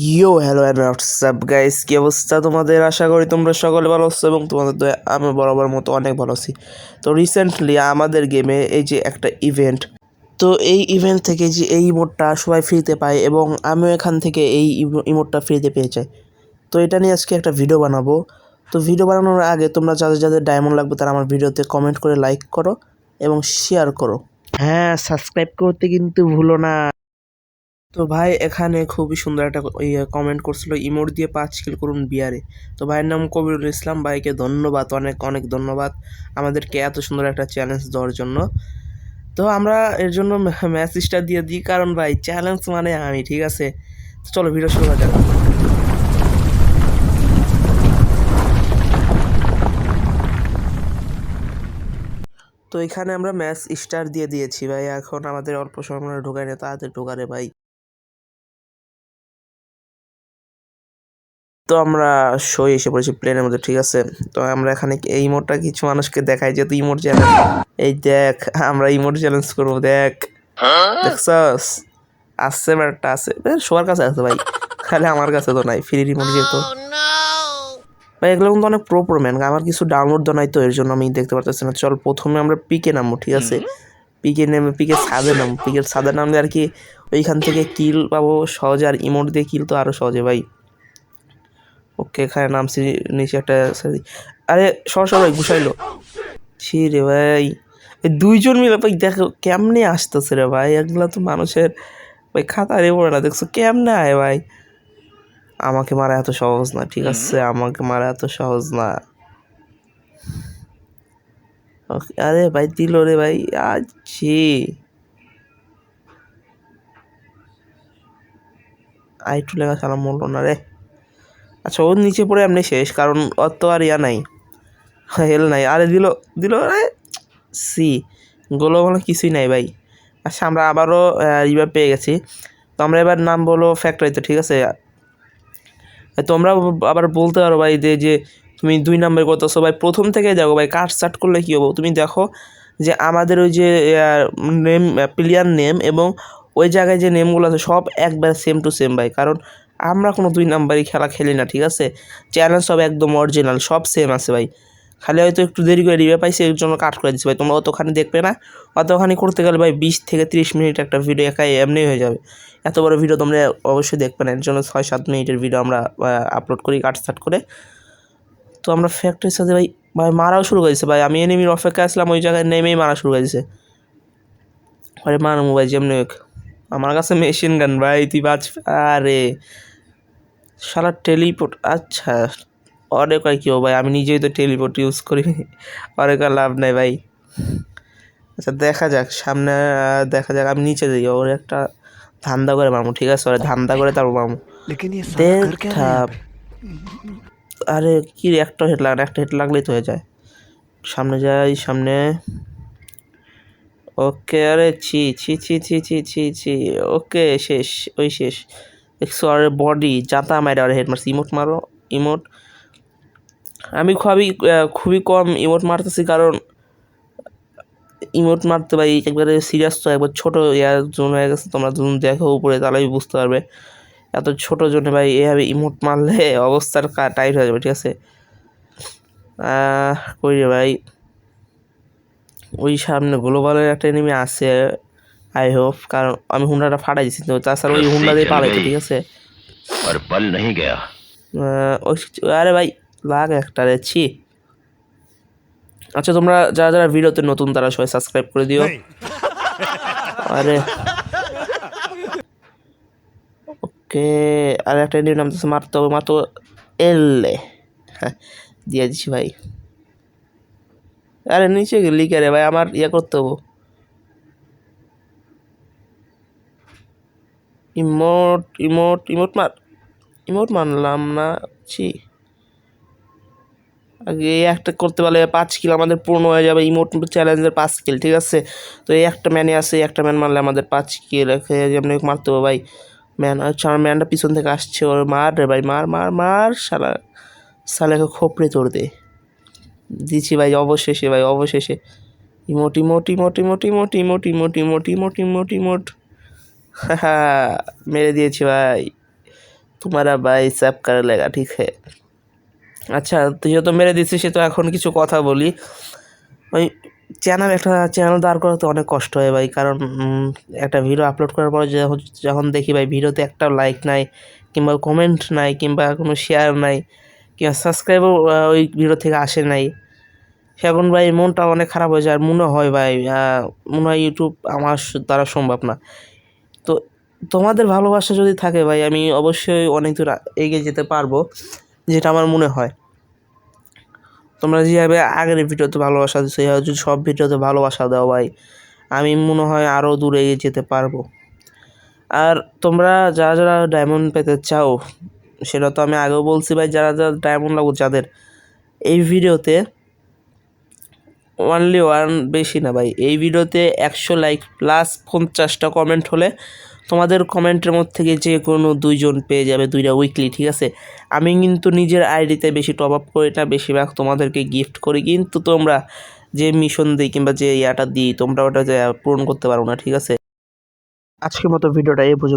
Yo hello and WhatsApp guys কী অবস্থা তোমাদের? আশা করি তোমরা সকলে ভালো আছো এবং তোমাদের দয়া আমি বরাবর মতো অনেক ভালো আছি। তো রিসেন্টলি আমাদের গেমে এই যে একটা ইভেন্ট তো এই ইভেন্ট থেকে যে এই ইমোটটা সবাই ফ্রিতে পায় এবং আমিও এখান থেকে এই ইমোটটা ফ্রিতে পেয়ে যাই। তো এটা নিয়ে আজকে একটা ভিডিও বানাবো। তো ভিডিও বানানোর আগে তোমরা যাদের যাদের ডায়মন্ড লাগবে তারা আমার ভিডিওতে কমেন্ট করে লাইক করো এবং শেয়ার করো। হ্যাঁ সাবস্ক্রাইব করতে কিন্তু ভুলো না। তো ভাই এখানে খুবই সুন্দর একটা ইয়ে কমেন্ট করছিল ইমোট দিয়ে পাঁচ কিল করুন বিয়ারে। তো ভাইয়ের নাম কবিরুল ইসলাম, ভাইকে ধন্যবাদ, অনেক অনেক ধন্যবাদ আমাদেরকে এত সুন্দর একটা চ্যালেঞ্জ দেওয়ার জন্য। তো আমরা এর জন্য মেসেজটা দিয়ে দিই, কারণ ভাই চ্যালেঞ্জ মানে আমি, ঠিক আছে? চলো ভিডিও শুরু করা যাক। তো এখানে আমরা ম্যাচ স্টার দিয়ে দিয়েছি ভাই, এখন আমাদের অল্প সময় ঢোকায় না, তাড়াতাড়ি ঢোকারে ভাই। তো আমরা শো এসে পড়েছি প্লেনের মধ্যে ঠিক আছে? তো আমরা এখানে এই ইমোটটা কিছু মানুষকে দেখাই যেহেতু ইমোট চ্যালেঞ্জ এই দেখ আমরা ইমোট চ্যালেঞ্জ করব দেখ। দেখছস? আসছে একটা আছে। সবার কাছে আছে ভাই। খালি আমার কাছে তো নাই ফ্রি রিমোট যেহেতু। ভাই এগুলো কিন্তু অনেক প্রো প্রো ম্যান আমার কিছু ডাউনলোড তো নাই তো এর জন্য আমি দেখতে পারতেছি না। চল প্রথমে আমরা পিকে নামবো ঠিক আছে? পিকে নেমে পিকে ছাদে নামবো পিকের ছাদে নামলে আর কি ওইখান থেকে কিল পাবো সহজে আর ইমোট দিয়ে কিল তো আরও সহজে ভাই। ওকে এখানে নামছি নিচে একটা আরে সর সবাই ঘুষাইলো ছি রে ভাই। দুইজন মিলে ভাই দেখো কেমনে আসতেছে রে ভাই। এগুলো তো মানুষের ভাই খাতারে পড়ে না। দেখছ কেমনে আয় ভাই। আমাকে মারা এত সহজ না ঠিক আছে? আমাকে মারা এত সহজ না। ওকে, আরে ভাই দিল রে ভাই। আছি আইটু লেখা সালাম বলল না রে। আচ্ছা ওর নিচে পড়ে এমনি শেষ, কারণ ওর তো আর ইয়া নাই হেল নাই। আরে দিল দিল সি, গোলো বলো কিছুই নাই ভাই। আচ্ছা আমরা আবারও রিভার পেয়ে গেছি। তো আমরা এবার নাম বলো ফ্যাক্টরিতে ঠিক আছে? তোমরা আবার বলতে পারো ভাই যে যে তুমি দুই নাম্বার করতেছো। ভাই, প্রথম থেকে যাও ভাই কাট স্টার্ট করলে কী হব? তুমি দেখো যে আমাদের ওই যে নেম প্লেয়ার নেম এবং ওই জায়গায় যে নেমগুলো আছে, সব একবার সেম টু সেম ভাই। কারণ আমরা কোনো দুই নাম্বারই খেলা খেলি না, ঠিক আছে? চ্যালেঞ্জ সব একদম অরিজিনাল সব সেম আছে ভাই। খালি হয়তো একটু দেরি করে রিভে পাইছি, এর জন্য কাট করে দিচ্ছি ভাই। তোমরা অতখানি দেখবে না, অতখানি করতে গেলে ভাই বিশ থেকে তিরিশ মিনিট একটা ভিডিও একাই এমনি হয়ে যাবে। এত বড় ভিডিও তোমরা অবশ্যই দেখবে না, এর জন্য ছয় সাত মিনিটের ভিডিও আমরা আপলোড করি কাট স্টার্ট করে। তো আমরা ফ্যাক্টরির সাথে ভাই ভাই মারাও শুরু করেছে ভাই। আমি এনিমির অপেক্ষা আসলাম ওই জায়গায় নেমেই মারা শুরু করেছে আরে মারমু ভাই, যেমনি আমার কাছে মেশিন গান ভাই, তুই বাঁচ আরে শালা টেলিপোর্ট আচ্ছা। অনেক হয় কেউ ভাই আমি নিজেই তো টেলিপোর্ট ইউজ করি। অনেক আর লাভ নেই ভাই। আচ্ছা দেখা যাক সামনে দেখা যাক আমি নিচে যাই ওর একটা ধান্দা করে মামু ঠিক আছে? ওরা ধান্দা করে তারপর মামু আরে। কি একটা হেড লাগলে একটা হেড লাগলেই তো হয়ে যায়। সামনে যাই সামনে। ওকে আরে ছি ছি ছি ছি ছি ছি ছি ওকে শেষ ওই শেষ। আরে বডি জাতা মারে আর হেড মারছি ইমোট মারো, ইমোট। আমি খুবই খুবই কম ইমোট মারতেছি কারণ ইমোট মারতে ভাই একবারে সিরিয়াস তো, একবার ছোটো ইয়ার জোন হয়ে গেছে, তোমরা জোন দেখো উপরে, তাহলেই বুঝতে পারবে। এত ছোটো জন্য ভাই এভাবে ইমোট মারলে অবস্থার টাইট হয়ে যাবে, ঠিক আছে? কই রে ভাই? ওই সামনে গ্লোবালের একটা এনিমি আছে আই হোপ কারণ আমি হুন্ডাটা ফাটাই দিচ্ছি তো তাছাড়া ওই হুন্ডা দিয়ে পালাই তো ঠিক আছে और पल नहीं गया আহ, ওই আরে ভাই লাগ একটা রে ছি আচ্ছা তোমরা যারা যারা ভিডিওতে নতুন তারা সবাই সাবস্ক্রাইব করে দিও আরে ওকে আর একটা নিউ নাম মারতে হবে মাত্র এলে হ্যাঁ দিয়ে দিচ্ছি ভাই আরে নিচে গেলি কে রে ভাই আমার ইয়ে করতে হবো ইমোট ইমোট ইমোট মার ইমোট মানলাম না ছি আগে একটা করতে পারলে পাঁচ কিল আমাদের পূর্ণ হয়ে যাবে ইমোট চ্যালেঞ্জের পাঁচ কিল ঠিক আছে তো এই একটা ম্যানে আছে একটা ম্যান মারলে আমাদের পাঁচ কিল যেমনি মারতে ভাই ম্যান আচ্ছা আমার ম্যানটা পিছন থেকে আসছে ওর মার রে ভাই মার মার মার শালা শালাকে খোপড়ে তোর দে দিচ্ছি ভাই অবশেষে ভাই অবশেষে emote emote emote emote emote emote emote emote emote emote emote মেরে দিয়েছি ভাই। তোমারা ভাই স্যাপ করে লেগা, ঠিক है আচ্ছা তুই যত মেরে দিচ্ছিস সে তো এখন কিছু কথা বলি। ওই চ্যানেল একটা চ্যানেল দাঁড় করাতে অনেক কষ্ট হয় ভাই, কারণ একটা ভিডিও আপলোড করার পর যখন যখন দেখি ভাই ভিডিওতে একটা লাইক নাই, কিংবা কমেন্ট নাই, কিংবা কোনো শেয়ার নাই, কিংবা সাবস্ক্রাইবও ওই ভিডিও থেকে আসে নাই, সেখন ভাই মনটা অনেক খারাপ হয়ে যায়, আর মনে হয় ভাই মনে হয় ইউটিউব আমার দ্বারা সম্ভব না। তো তোমাদের ভালোবাসা যদি থাকে ভাই, আমি অবশ্যই অনেক দূর এগিয়ে যেতে পারব, যেটা আমার মনে হয়। তোমরা যেভাবে আগের ভিডিওতে ভালোবাসা এইভাবে যদি সব ভিডিওতে ভালোবাসা দাও ভাই, আমি মনে হয় আরও দূরে এগিয়ে যেতে পারব। আর তোমরা যারা যারা ডায়মন্ড পেতে চাও, সেটা তো আমি আগেও বলছি ভাই, যারা যারা ডায়মন্ড লাগো, যাদের এই ভিডিওতে ওয়ানলি ওয়ান বেশি না ভাই। এই ভিডিওতে একশো লাইক প্লাস পঞ্চাশটা কমেন্ট হলে তোমাদের কমেন্টের মধ্যে থেকে যে কোনো দুইজন পেয়ে যাবে দুইটা উইকলি ঠিক আছে? আমি কিন্তু নিজের আইডিতে বেশি টপ আপ করি না, বেশিরভাগ তোমাদেরকে গিফট করি, কিন্তু তোমরা যে মিশন দিই কিংবা যে ইয়াটা দিই, তোমরা ওটা পূরণ করতে পারো না, ঠিক আছে? আজকের মতো ভিডিওটা এই পর্যন্ত।